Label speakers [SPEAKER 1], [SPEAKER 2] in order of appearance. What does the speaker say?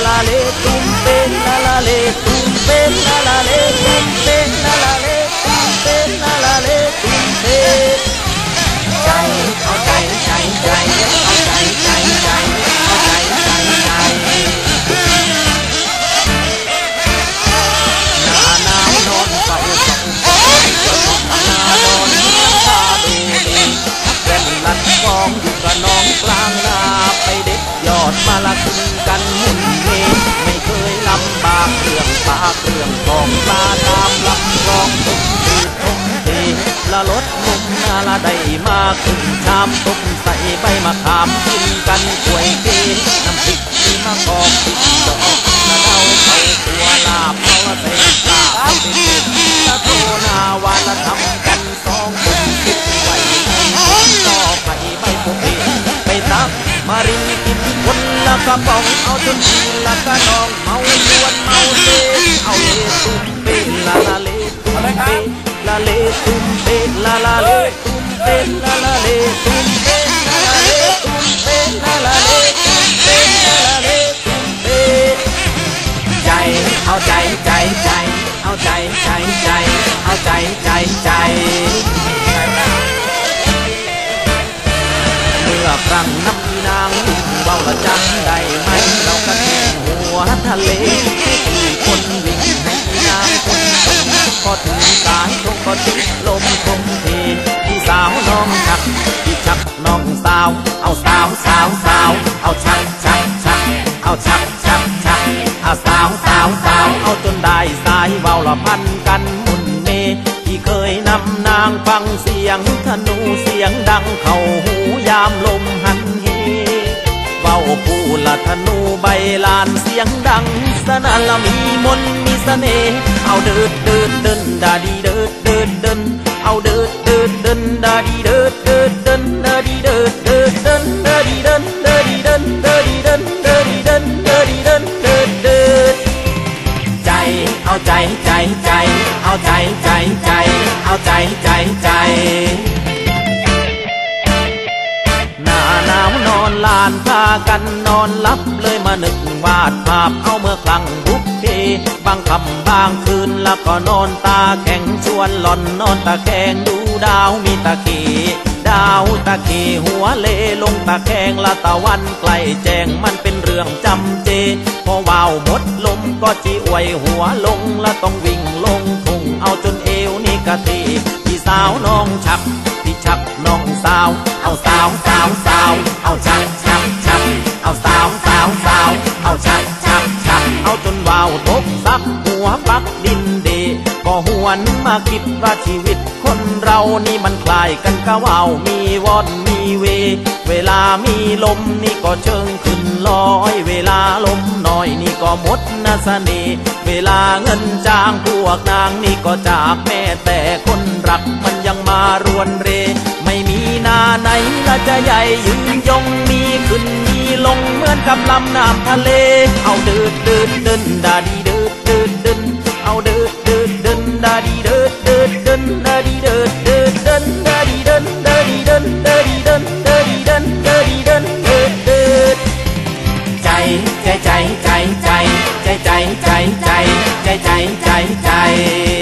[SPEAKER 1] la letra ละรถมุมนาละได้มาขึ้นชามต้มใส่ใบมะขามกินกันกล้วยเกน้ำพริกมีมะกอกพริกดอกละเดาเข้าตัวลาบเอาละเต็มลาบเป็นละโทนาวาละทำกันสองคนคิดไว้ต่อไปใบพวกเองไปตักมารินกินคนละกระป๋องเอาจนทีละกระนอง ละละเลตุ้มเปละละเลตุ้มเปใจเอาใจใจใจเอาใจใจใจเอาใจใจใจเมื่อครั้งน้ำอีนางเบาละจำได้ไหมเรากระทิ้งหัวทะเลคนวิ่งให้นาคนจมพอถึงสายตรงก็ติดลมคงายเบาละพันกันมุนเมที่เคยนำนางฟังเสียงธนูเสียงดังเข้าหูยามลมหันเหเว้าผู้ละธนูใบลานเสียงดัง สนัละมีมนมีเสน่ห์เอาเดิดเดิดเดินดาดีเดิดเดิดเดินเอาเดิดเดิดเดินดาดีเดิดเดิดเดินดาดีเดิดเดิดเดินดาดีเดินดาดีเดินดาดีเดิน ใจใจใจ เอาใจใจใจ หน้าหนาวนอนลานพากันนอนลับเลยมานึกวาดภาพเอาเมื่อครั้งบุกเพบางคำบางคืนแล้วก็นอนตาแข็งชวนหล่อนนอนตาแข็งดูดาวมีตะเคีดาวตะเคีหัวเลลงตะแคงละตะวันใกลแจ้งมันเป็น เรื่องจำเจ พอว่าวหมดลมก็จีอวยหัวลงและต้องวิ่งลงทุ่งเอาจนเอวนี่กะตีพี่สาวน้องชักพี่ชักน้องสาว เอาสาวสาวสาวเอาชักชักชักเอาสาวสาวสาวเอาชักชักชักเอาจนว่าวตกซักหัวปักดินเดก็หวนมาคิดว่าชีวิตคนเรานี่มันคล้ายกันกะว่าวมีวอนมีเว เวลามีลมนี่ก็เชิงขึ้น ลอยเวลาลมน้อยนี่ก็หมดนาสเน่ห์เวลาเงินจ้างพวกนางนี่ก็จากแม่แต่คนรักมันยังมารวนเร ไม่มีหนาไหนละจะใหญ่ยืนยงมีขึ้นมีลงเหมือนกับลำน้ำทะเล เอาเดิน cháy cháy cháy